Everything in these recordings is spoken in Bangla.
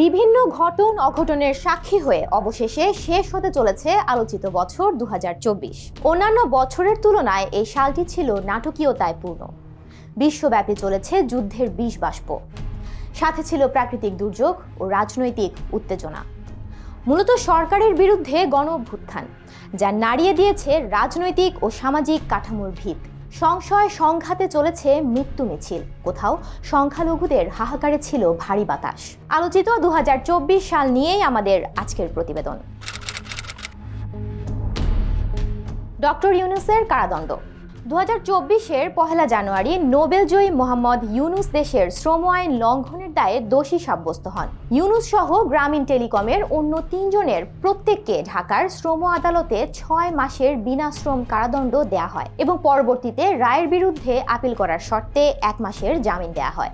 বিভিন্ন ঘটন অঘটনের সাক্ষী হয়ে অবশেষে শেষ হতে চলেছে আলোচিত বছর দু হাজার চব্বিশ। অন্যান্য বছরের তুলনায় এই সালটি ছিল নাটকীয়তায় পূর্ণ। বিশ্বব্যাপী চলেছে যুদ্ধের বিষ বাষ্প। সাথে ছিল প্রাকৃতিক দুর্যোগ ও রাজনৈতিক উত্তেজনা। মূলত সরকারের বিরুদ্ধে গণ অভ্যুত্থান যা নাড়িয়ে দিয়েছে রাজনৈতিক ও সামাজিক কাঠামোর ভিত। সংশয় সংঘাতে চলেছে মৃত্যু মিছিল। কোথাও সংখ্যালঘুদের হাহাকারে ছিল ভারী বাতাস। আলোচিত দু হাজার চব্বিশ সাল নিয়েই আমাদের আজকের প্রতিবেদন। ডক্টর ইউনুসের কারাদণ্ড। দু হাজার চব্বিশের পহেলা জানুয়ারি নোবেলজয়ী মোহাম্মদ ইউনুস দেশের শ্রম আইন লঙ্ঘনের দায়ে দোষী সাব্যস্ত হন। ইউনুস সহ গ্রামীণ টেলিকমের অন্য তিনজনের প্রত্যেককে ঢাকার শ্রম আদালতে ছয় মাসের বিনাশ্রম কারাদণ্ড দেয়া হয় এবং পরবর্তীতে রায়ের বিরুদ্ধে আপিল করার শর্তে এক মাসের জামিন দেয়া হয়।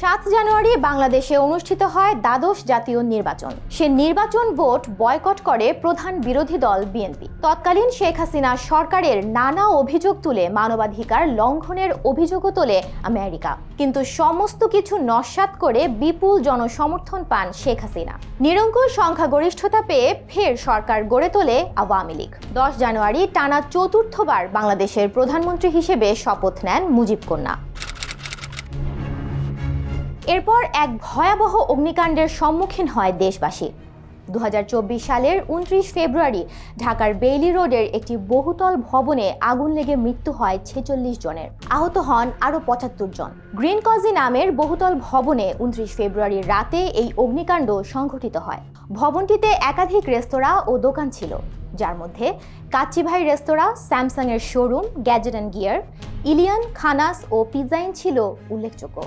সাত জানুয়ারি বাংলাদেশে অনুষ্ঠিত হয় দ্বাদশ জাতীয় নির্বাচন। সে নির্বাচন ভোট বয়কট করে প্রধান বিরোধী দল বিএনপি। তৎকালীন শেখ হাসিনা সরকারের নানা অভিযোগ তুলে মানবাধিকার লঙ্ঘনের অভিযোগও তোলে আমেরিকা। কিন্তু সমস্ত কিছু নস্যাৎ করে বিপুল জনসমর্থন পান শেখ হাসিনা। নিরঙ্কুশ সংখ্যাগরিষ্ঠতা পেয়ে ফের সরকার গড়ে তোলে আওয়ামী লীগ। দশ জানুয়ারি টানা চতুর্থবার বাংলাদেশের প্রধানমন্ত্রী হিসেবে শপথ নেন মুজিব কন্যা। এরপর এক ভয়াবহ অগ্নিকাণ্ডের সম্মুখীন হয় দেশবাসী। দু হাজার চব্বিশ সালের উনত্রিশ ফেব্রুয়ারি ঢাকার বেইলি রোডের একটি বহুতল ভবনে আগুন লেগে মৃত্যু হয় ছেচল্লিশ জনের। আহত হন আরও পঁচাত্তর জন। গ্রিন কজি নামের বহুতল ভবনে উনত্রিশ ফেব্রুয়ারির রাতে এই অগ্নিকাণ্ড সংঘটিত হয়। ভবনটিতে একাধিক রেস্তোরাঁ ও দোকান ছিল, যার মধ্যে কাচ্চিভাই রেস্তোরাঁ, স্যামসাংয়ের শোরুম, গ্যাজেট অ্যান্ড গিয়ার, ইলিয়ান, খানাস ও পিজাইন ছিল উল্লেখযোগ্য।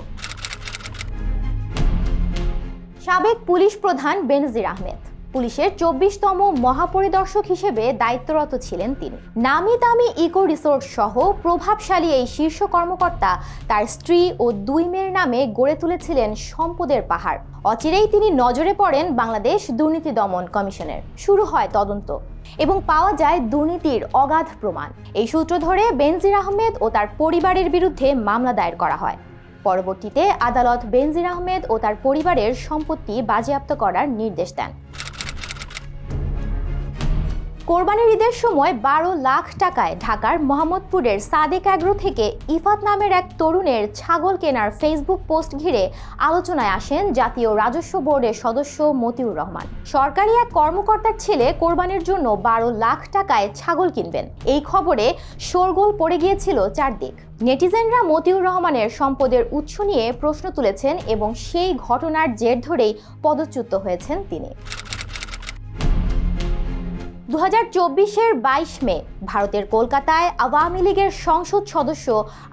সাবেক পুলিশ প্রধান বেনজির আহমেদ। পুলিশের চব্বিশতম মহাপরিদর্শক হিসেবে দায়িত্বরত ছিলেন তিনি। নামি দামি ইকো রিসোর্ট সহ প্রভাবশালী এই শীর্ষ কর্মকর্তা তার স্ত্রী ও দুই মেয়ের নামে গড়ে তুলেছিলেন সম্পদের পাহাড়। অচিরেই তিনি নজরে পড়েন বাংলাদেশ দুর্নীতি দমন কমিশনের। শুরু হয় তদন্ত এবং পাওয়া যায় দুর্নীতির অগাধ প্রমাণ। এই সূত্র ধরে বেনজির আহমেদ ও তার পরিবারের বিরুদ্ধে মামলা দায়ের করা হয়। পরবর্তীতে আদালত বেনজির আহমেদ ও তার পরিবারের সম্পত্তি বাজেয়াপ্ত করার নির্দেশ দেন। কোরবানির ঈদের সময় বারো লাখ টাকায় ঢাকার মোহাম্মদপুরের সাদেক অ্যাগ্রো থেকে ইফাত নামের এক তরুণের ছাগল কেনার ফেসবুক পোস্ট ঘিরে আলোচনায় আসেন জাতীয় রাজস্ব বোর্ডের সদস্য মতিউর রহমান। সরকারি এক কর্মকর্তার ছেলে কোরবানির জন্য বারো লাখ টাকায় ছাগল কিনবেন। এই খবরে শোরগোল পড়ে গিয়েছিল চারদিক। নেটিজেনরা মতিউর রহমানের সম্পদের উৎস নিয়ে প্রশ্ন তুলেছেন এবং সেই ঘটনার জের ধরেই পদচ্যুত হয়েছেন তিনি। দু হাজার চব্বিশের বাইশ মে ভারতের কলকাতায় আওয়ামী লীগের সংসদ সদস্য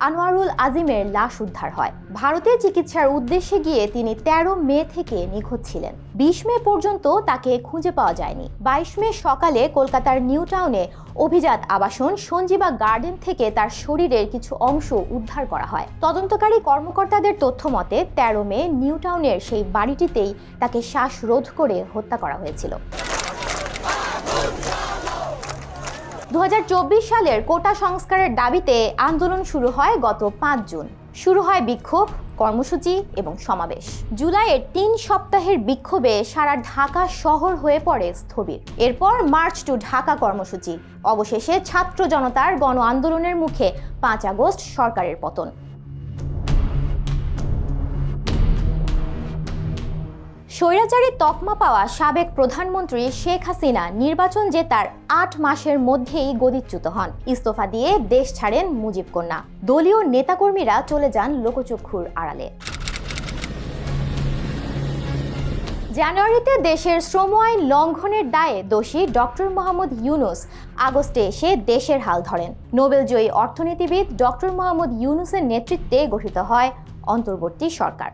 আনোয়ারুল আজিমের লাশ উদ্ধার হয়। ভারতে চিকিৎসার উদ্দেশ্যে গিয়ে তিনি ১৩ মে থেকে নিখোঁজ ছিলেন। বিশ মে পর্যন্ত তাকে খুঁজে পাওয়া যায়নি। বাইশ মে সকালে কলকাতার নিউ টাউনে অভিজাত আবাসন সঞ্জীবা গার্ডেন থেকে তার শরীরের কিছু অংশ উদ্ধার করা হয়। তদন্তকারী কর্মকর্তাদের তথ্য মতে, তেরো মে নিউ টাউনের সেই বাড়িটিতেই তাকে শ্বাসরোধ করে হত্যা করা হয়েছিল। দু হাজার চব্বিশ সালের কোটা সংস্কারের দাবিতে আন্দোলন শুরু হয় গত পাঁচ জুন। শুরু হয় বিক্ষোভ, কর্মসূচি এবং সমাবেশ। জুলাইয়ের তিন সপ্তাহের বিক্ষোভে সারা ঢাকা শহর হয়ে পড়ে স্থবির। এরপর মার্চ টু ঢাকা কর্মসূচি। অবশেষে ছাত্র জনতার গণ আন্দোলনের মুখে পাঁচ আগস্ট সরকারের পতন। স্বৈরাচারী তকমা পাওয়া সাবেক প্রধানমন্ত্রী শেখ হাসিনা নির্বাচন জেতার আট মাসের মধ্যেই গদিচ্যুত হন। ইস্তফা দিয়ে দেশ ছাড়েন মুজিব কন্যা। দলীয় নেতাকর্মীরা চলে যান লোকচক্ষুর আড়ালে। জানুয়ারিতে দেশের শ্রম আইন লঙ্ঘনের দায়ে দোষী ডক্টর মোহাম্মদ ইউনুস আগস্টে এসে দেশের হাল ধরেন। নোবেলজয়ী অর্থনীতিবিদ ডক্টর মোহাম্মদ ইউনুসের নেতৃত্বে গঠিত হয় অন্তর্বর্তী সরকার।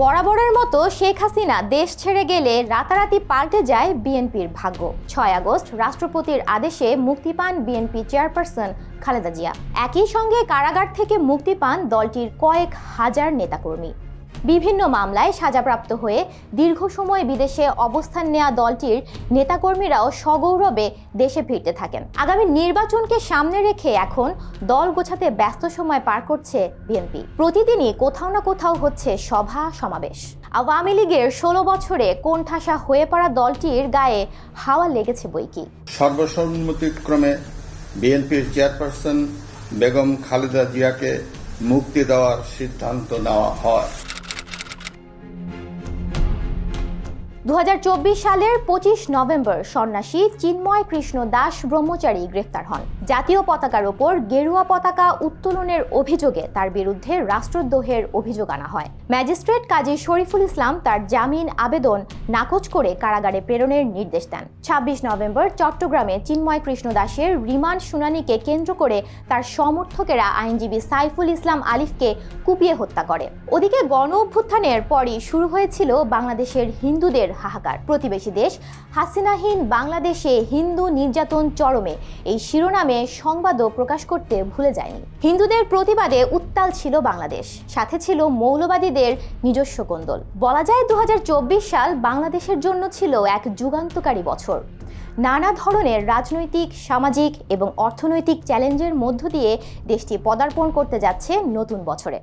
বরাবরের মতো শেখ হাসিনা দেশ ছেড়ে গেলে রাতারাতি পাল্টে যায় বিএনপির ভাগ্য। ছয় আগস্ট রাষ্ট্রপতির আদেশে মুক্তি পান বিএনপি চেয়ারপারসন খালেদা জিয়া। একই সঙ্গে কারাগার থেকে মুক্তি পান দলটির কয়েক হাজার নেতাকর্মী। বিভিন্ন মামলায় সাজাপ্রাপ্ত হয়ে দীর্ঘ সময় বিদেশে অবস্থান নেওয়া দলটির নেতাকর্মীরাও সগৌরবে দেশে ফিরতে থাকেন। আগামী নির্বাচনকে সামনে রেখে এখন দল গোছাতে ব্যস্ত সময় পার করছে বিএনপি। প্রতিদিনই কোথাও না কোথাও হচ্ছে সভা, সমাবেশ। আওয়ামী লীগের ষোলো বছরে কোণঠাসা হয়ে পড়া দলটির গায়ে হাওয়া লেগেছে বইকি সর্বসম্মতিক্রমে বিএনপির চেয়ারপারসন বেগম খালেদা জিয়াকে মুক্তি দেওয়ার সিদ্ধান্ত নেওয়া হয়। দু হাজার চব্বিশ সালের পঁচিশ নভেম্বর সন্ন্যাসী চিন্ময় কৃষ্ণ দাস ব্রহ্মচারী গ্রেফতার হন। জাতীয় পতাকার ওপর গেরুয়া পতাকা উত্তোলনের অভিযোগে তার বিরুদ্ধে রাষ্ট্রদ্রোহের অভিযোগ আনা হয়। ম্যাজিস্ট্রেট কাজী শরীফুল ইসলাম তার জামিন আবেদন নাকচ করে কারাগারে প্রেরণের নির্দেশ দেন। ছাব্বিশ নভেম্বর চট্টগ্রামে চিন্ময় কৃষ্ণ দাসের রিমান্ড শুনানিকে কেন্দ্র করে তার সমর্থকেরা আইনজীবী সাইফুল ইসলাম আলিফকে কুপিয়ে হত্যা করে। ওদিকে গণ অভ্যুত্থানের পরই শুরু হয়েছিল বাংলাদেশের হিন্দুদের হাহাকার। প্রতিবেশী দেশ হাসিনাহীন বাংলাদেশে হিন্দু নির্যাতন চরমে। এই শিরোনামে সংবাদও প্রকাশ করতে ভুলে যায়নি। হিন্দুদের প্রতিবাদে উত্তাল ছিল বাংলাদেশ। সাথে ছিল মৌলবাদীদের নিজস্ব কোন্দল বলা যায় দু হাজার চব্বিশ সাল বাংলাদেশের জন্য ছিল এক যুগান্তকারী বছর। নানা ধরনের রাজনৈতিক, সামাজিক এবং অর্থনৈতিক চ্যালেঞ্জের মধ্য দিয়ে দেশটি পদার্পণ করতে যাচ্ছে নতুন বছরে।